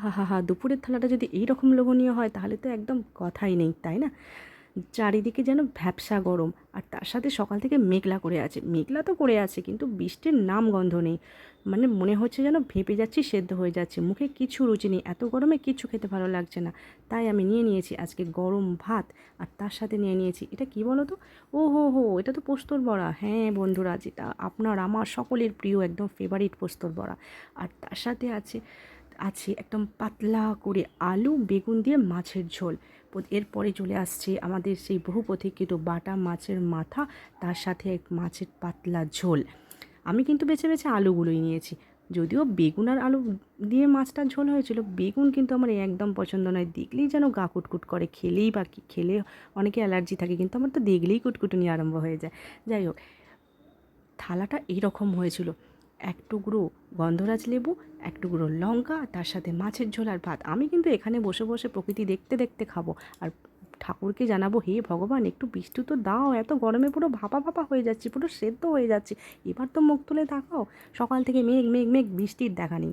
হা হা হা, দুপুরের থালাটা যদি এই রকম লোভনীয় হয়, তাহলে তো একদম কথাই নেই, তাই না? চারিদিকে যেন ভ্যাবসা গরম, আর তার সাথে সকাল থেকে মেঘলা করে আছে। মেঘলা তো করে আছে, কিন্তু বৃষ্টির নাম গন্ধ নেই। মানে মনে হচ্ছে যেন ভেপে যাচ্ছি, সেদ্ধ হয়ে যাচ্ছে। মুখে কিছু রুচি নেই, এত গরমে কিছু খেতে ভালো লাগছে না। তাই আমি নিয়ে নিয়েছি আজকে গরম ভাত, আর তার সাথে নিয়ে নিয়েছি, এটা কি বলো তো ও হো হো এটা তো পোস্তর বড়া। হ্যাঁ বন্ধুরা, যেটা আপনার, আমার সকলের প্রিয়, একদম ফেভারিট পোস্তর বড়া। আর তার সাথে আছে আছে। একদম পাতলা করে আলু, বেগুন দিয়ে মাছের ঝোল। এরপরে চলে আসছে আমাদের সেই বহু প্রতীক্ষিত বাটা মাছের মাথা, তার সাথে এক মাছের পাতলা ঝোল। আমি কিন্তু বেছে বেছে আলুগুলোই নিয়েছি। যদিও বেগুন আর আলু দিয়ে মাছটার ঝোল হয়েছিল, বেগুন কিন্তু আমার একদম পছন্দ নয়। দেখলেই যেন গা কুটকুট করে, খেলেই বা খেলে অনেকে অ্যালার্জি থাকে, কিন্তু আমার তো দেখলেই কুটকুটুনি আরম্ভ হয়ে যায়। যাই হোক, থালাটা এইরকম হয়েছিল। এক টুকরো গন্ধরাজ লেবু, এক টুকরো লঙ্কা তার সাথে মাছের ঝোল আর ভাত। আমি কিন্তু এখানে বসে বসে প্রকৃতি দেখতে দেখতে খাব। আর ঠাকুরকে জানাব, হে ভগবান, একটু বৃষ্টি তো দাও। এত গরমে পুরো ভাপা ভাপা হয়ে যাচ্ছে, পুরো সেদ্ধ হয়ে যাচ্ছে। এবার তো মুখ তুলে তাকাও সকাল থেকে মেঘ মেঘ মেঘ, বৃষ্টির দেখা নেই।